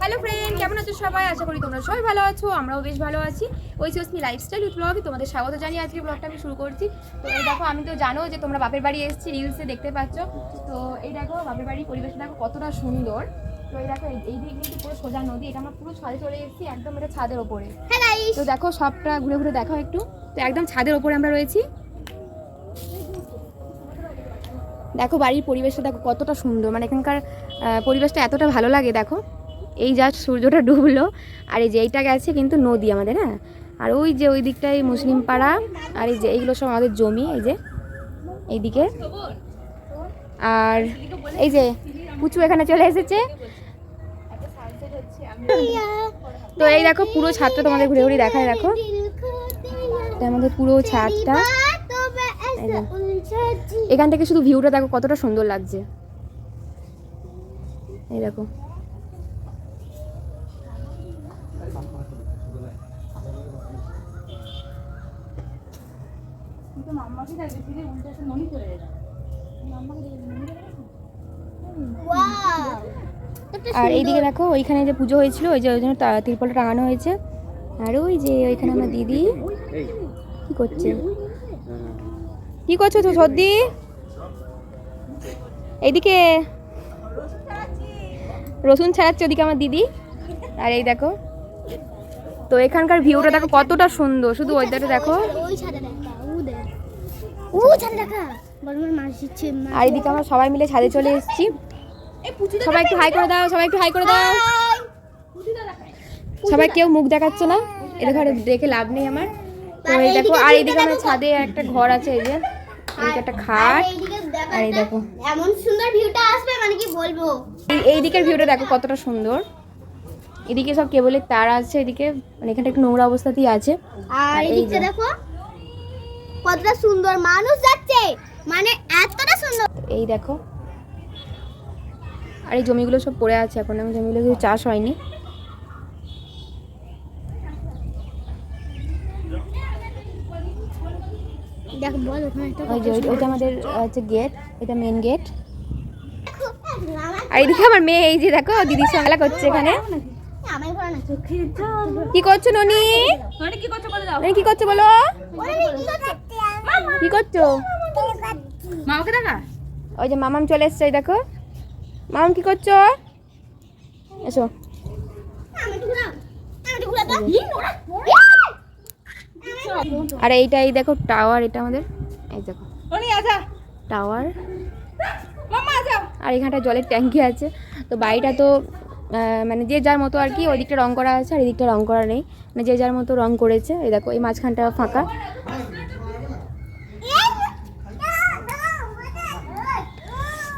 Hello friend কেমন আছো সবাই? আশা করি তোমরা সবাই ভালো আছো আমরাও বেশ ভালো আছি। ওই চশমি লাইফস্টাইল উইথ ব্লগে তোমাদের স্বাগত জানিয়ে আজকে ব্লগটা আমি শুরু করছি। তো এই দেখো আমি তো জানো যে তোমরা বাপের বাড়ি এসেছি রিলসে দেখতে পাচ্ছ। তো এই দেখো বাপের বাড়ির পরিবেশটা দেখো কতটা সুন্দর। তো এই দেখো এই- দিক কিন্তু পুরো সোজা নদী এটা আমরা পুরো ছাদে চলে এসেছি একদম এটা ছাদের ওপরে। তো দেখো সবটা ঘুরে ঘুরে দেখো একটু। তো একদম ছাদের ওপরে আমরা রয়েছি। দেখো বাড়ির পরিবেশটা দেখো কতটা সুন্দর। মানে এখানকার পরিবেশটা এতটা ভালো লাগে, দেখো। এই যা সূর্যটা ডুবলো, আর এই যে এইটা গেছে কিন্তু নদী আমাদের হ্যাঁ? আর ওই যে ওই দিকটাই মুসলিম পাড়া, আর এই যে এইগুলো সব আমাদের জমি, এই যে এইদিকে। আর এই যে পুচু এখানে চলে এসেছে। তো এই দেখো, পুরো ছাদটা তোমাদের ঘুরে ঘুরে দেখায়, দেখো। আমাদের পুরো ছাদটা। এখান থেকে শুধু ভিউটা দেখো কতটা সুন্দর লাগছে। এই দেখো। আর এইদিকে দেখো ওইখানে যে পুজো হয়েছিল ওই যে ওই জন্য তা- তিরপলটা টাঙানো হয়েছে। আর ওই যে ওইখানে আমার দিদি কি করছে? কি করছ তো সর্দি? এইদিকে। রসুন ছাড়াচ্ছে ওদিকে আমার দিদি। আর এই দেখো। তো এখানকার ভিউটা দেখো কতটা সুন্দর। শুধু ওইটাতে দেখো। আর এদিকে আমরা সবাই মিলে ছাদে চলে এসেছি। সবাই একটু হাই করে দাও সবাই একটু হাই করে দাও। সবাই কেউ মুখ দেখাচ্ছে না। এদিকে আর দেখে লাভ নেই আমার। তো এই দেখো আর এইদিকে আমার ছাদে একটা ঘর আছে এই যে। এদিকে একটা খাট আর এই দেখো। এমন সুন্দর ভিউটা আসবে মানে কি বলব? এই- দিকের ভিউটা দেখো কতটা সুন্দর। এদিকে সব কেবলের তার আছে এদিকে মানে এখানটা একটু নোংরা অবস্থাতেই আছে। আর এই যে। দেখো কতটা সুন্দর মানুষ যাচ্ছে মানে এতটা সুন্দর। এই দেখো। আর এই জমিগুলো সব পড়ে আছে এখন আমি জমিগুলো কিছু চাষ হয়নি দেখো বল ওখানে একটা ওই যে ওই- ওইটা আমাদের হচ্ছে গেট এটা মেন গেট আর এইদিকে আমার মেয়ে এই যে দেখো দিদির সঙ্গে করছে এখানে। কি করছ ননি? কি করছ বলে কি করছ বলো? কি করছ? মামাকে দেখা? ওই যে মামাম চলে এসছে এই দেখো। মামাম কি করছ? এসো আমি একটু ঘুরাও আমি একটু ঘুরাও তো ই নোরা আর এইটা এই দেখো টাওয়ার এটা আমাদের। এই দেখো। টাওয়ার। আর এখানটা জলের ট্যাঙ্কি আছে। তো বাড়িটা তো মানে যে যার মতো আর কি ওই দিকটা রং করা আছে আর এই দিকটা রং করা নেই। মানে যে যার মতো রং করেছে এই দেখো এই মাঝখানটা ফাঁকা।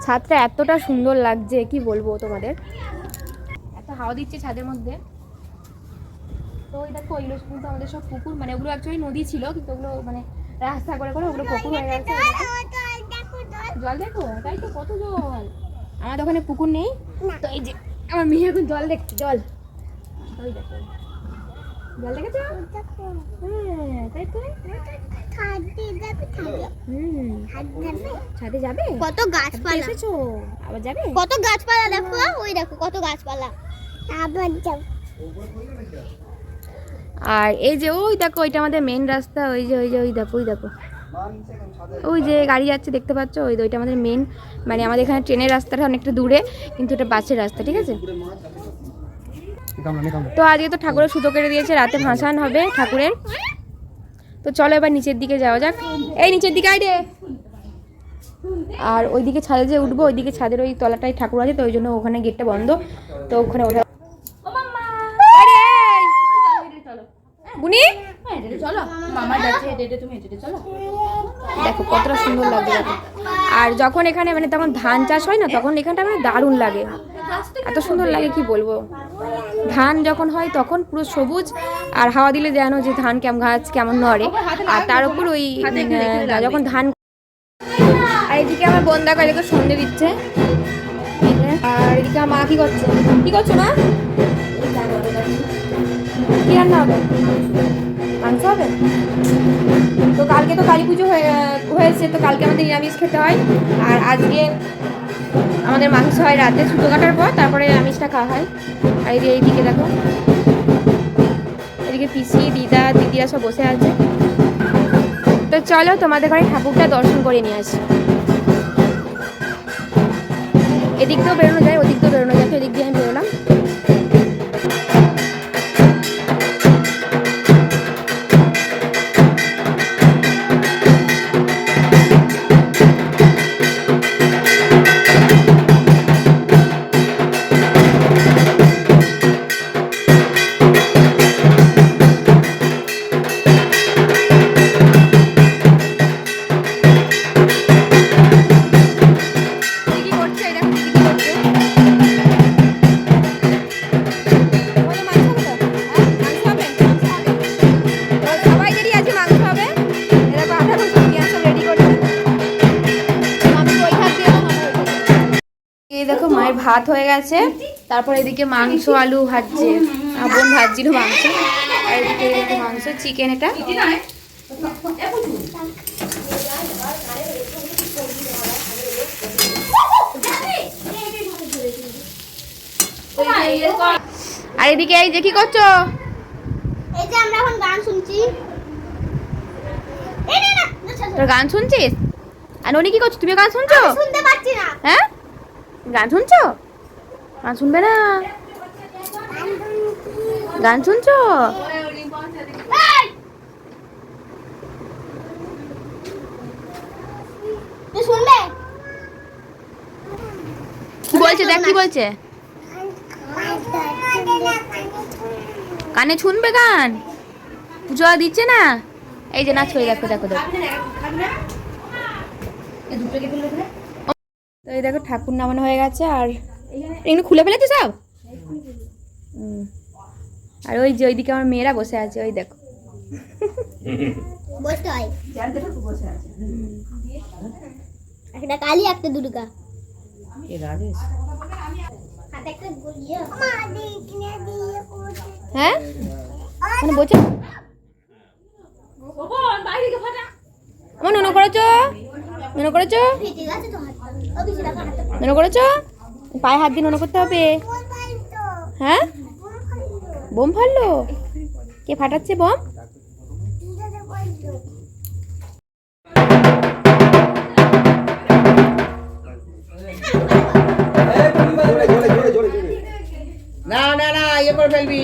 ছাদটা এতটা সুন্দর লাগছে কি বলব তোমাদের? এত হাওয়া দিচ্ছে ছাদের মধ্যে। তো ওই দেখো ওইগুলো কিন্তু আমাদের সব পুকুর মানে ওগুলো অ্যাকচুয়ালি নদী ছিল কিন্তু ওগুলো মানে রাস্তা করে করে ওগুলো পুকুর হয়ে গেছে। জল দেখো তাই তো কত জল? আমাদের ওখানে পুকুর নেই। তো এই যে আমার মেয়ে এখন জল দেখছে জল। ওই দেখো। জল দেখেছ? হ্যাঁ তাই তো। ছাদে যাবে কত গাছপালা। এসেছ? আবার যাবে? কত গাছপালা দেখো ওই দেখো কত গাছপালা। আবার যাও আর এই যে, ওই দেখো, ওইটা আমাদের মেন রাস্তা, ওই যে ওই যে, ওই দেখো ওই দেখো। ওই যে গাড়ি যাচ্ছে, দেখতে পাচ্ছ? ওই ওইটা আমাদের মেন মানে আমাদের এখানে ট্রেনের রাস্তাটা অনেকটা দূরে, কিন্তু এটা বাসের রাস্তা, ঠিক আছে? তো আজকে তো ঠাকুরের সুতো কেটে দিয়েছে, রাতে ভাসান হবে ঠাকুরের। তো চলো এবার নিচের দিকে যাওয়া যাক। এই নিচের দিকে আইডে আর ওইদিকে ছাদে যে উঠবো, ওইদিকে ছাদের ওই তলাটায় ঠাকুর আছে, তো ওই জন্য ওখানে গেটটা বন্ধ। তো ওখানে ওঠা আরে! বুনি? দেখো কতটা সুন্দর দেখো। আর যখন এখানে মানে তখন ধান চাষ হয় না তখন এখানটা মানে দারুণ লাগে। এত সুন্দর লাগে কি বলব? ধান যখন হয় তখন পুরো সবুজ আর হাওয়া দিলে জানো যে ধান কেমন গাছ কেমন নড়ে। আর তার উপর ওই যখন ধান আর এদিকে আমার বোন দেখো এদিকে সন্ধে দিচ্ছে। আর এদিকে মা কি করছে? কি করছ না কি রান্না হবে? মাংস হবে? তো কালকে তো কালী পুজো হয়ে, হয়েছে, তো কালকে আমাদের নিরামিষ খেতে হয়। আর আজকে আমাদের মাংস হয় রাতে সুতো কাটার পর, তারপরে আমিষটা খাওয়া হয়। আর এই এইদিকে দেখো। এদিকে পিসি, দিদা, দিদিরা সব বসে আছে। তো চলো তোমাদের ঘরে ঠাকুরটা দর্শন করে নিয়ে আসি। এদিক দিয়েও বেরোনো যায়, ওদিক দিয়েও বেরোনো যায়, তো এদিক দিয়ে আমি বেরোলাম। ভাত হয়ে গেছে তারপর এদিকে মাংস আলু ভাজছে বোন ভাজছিল মাংস আর এদিকে মাংস চিকেন এটা আর এদিকে এই যে কি করছ গান। তোর গান শুনছিস আর ননি কি করছ তুমি গান শুনছো শুনতে পাচ্ছি না হ্যাঁ গান শুনছো? গান শুনবে না? গান শুনছো? কি বলছে? দেখ কি বলছে? কানে শুনবে গান? পুজো দিচ্ছে না? এই যে নাচ করে দেখো দেখো দেখো। এই দেখো ঠাকুর নামানো হয়ে গেছে আর এগুলো খুলে ফেলেছে সব? হুম। আর ওই যে ওইদিকে আমার মেয়েরা বসে আছে ওই দেখো। হয়। একটা কালী একটা দুর্গা। ইয়ে। হ্যাঁ? মানে আমার নুনো করেছ? নুনো করেছ? নুনো করেছ? পায়ে হাত দিয়ে মনে করতে হবে। হ্যাঁ? বোম ফাটলো? কে ফাটাচ্ছে বোম? না না না ইয়ে ফেলবি।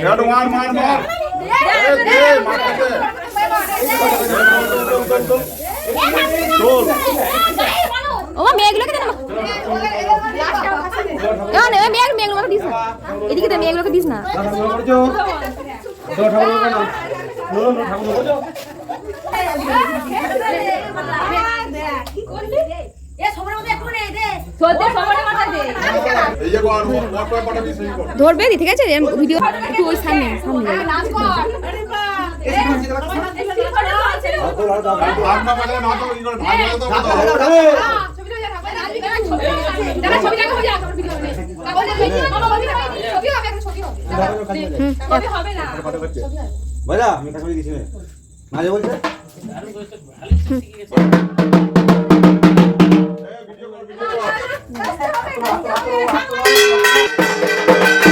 এবার মার মার মার এ, দে, মারতে দে। তোল, তোল, তোল, তোল। তোল। ও মা মেয়েগুলোকে দে না মেয়েগুলোকে দিস না এদিকে দে মেয়েগুলোকে দিস না যে কর, কর, কর, পাঠাবি, সেই কর। ধরবে দি ঠিক আছে? ভিডিও একটু ওই সামনে সামনে। না। বাজালে না তো, ই করে,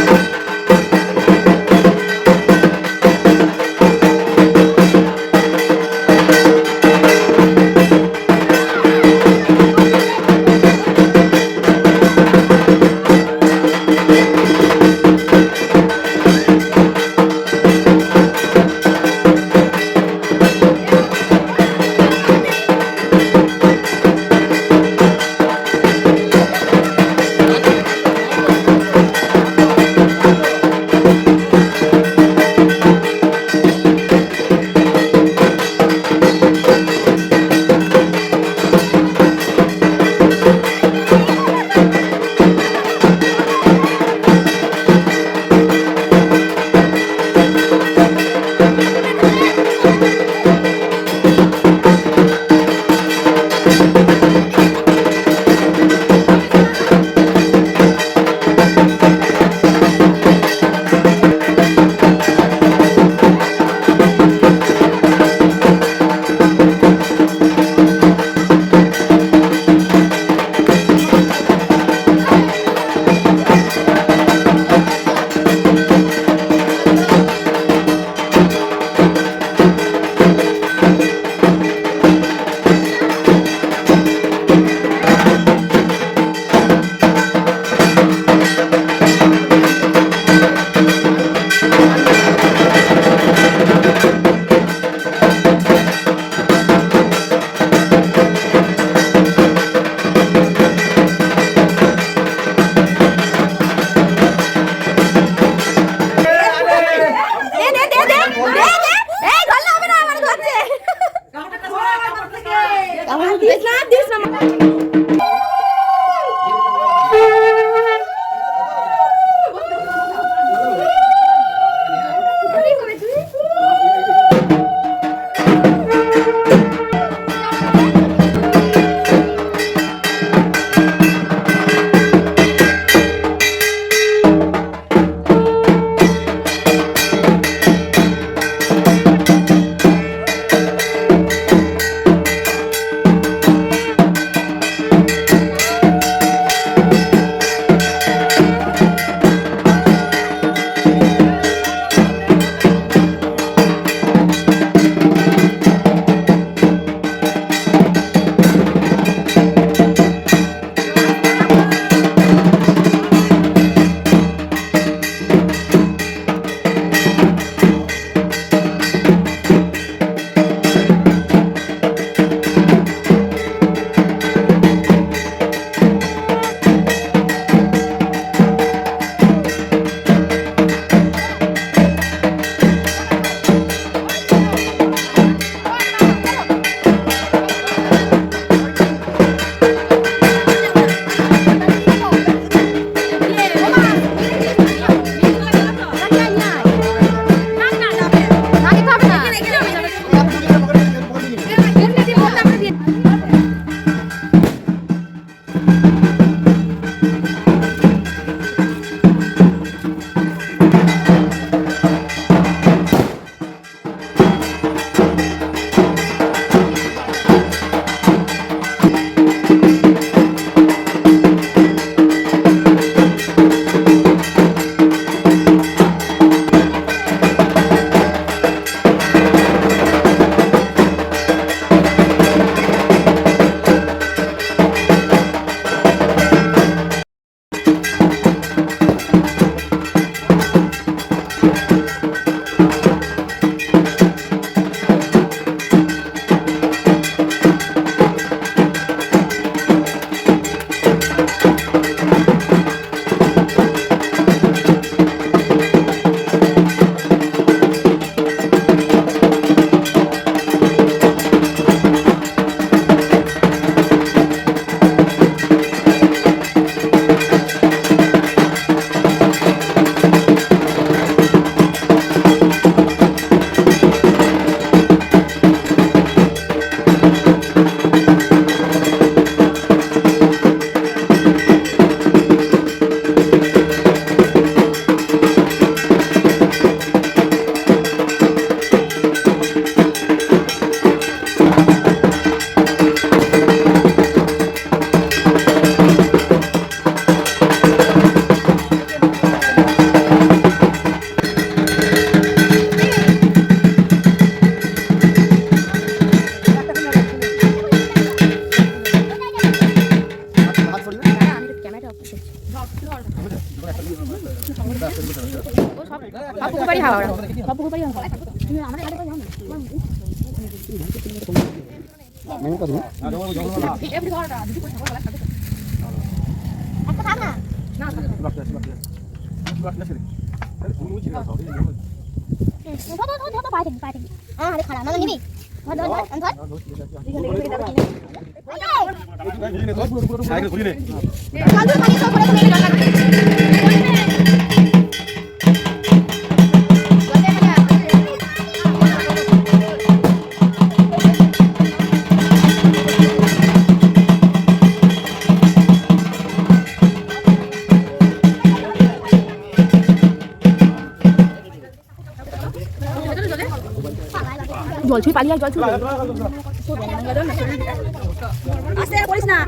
সাইকেল খুলি নে জল ছুঁয়ে পালিয়ে জল ছুঁয়ে আসতে করিস না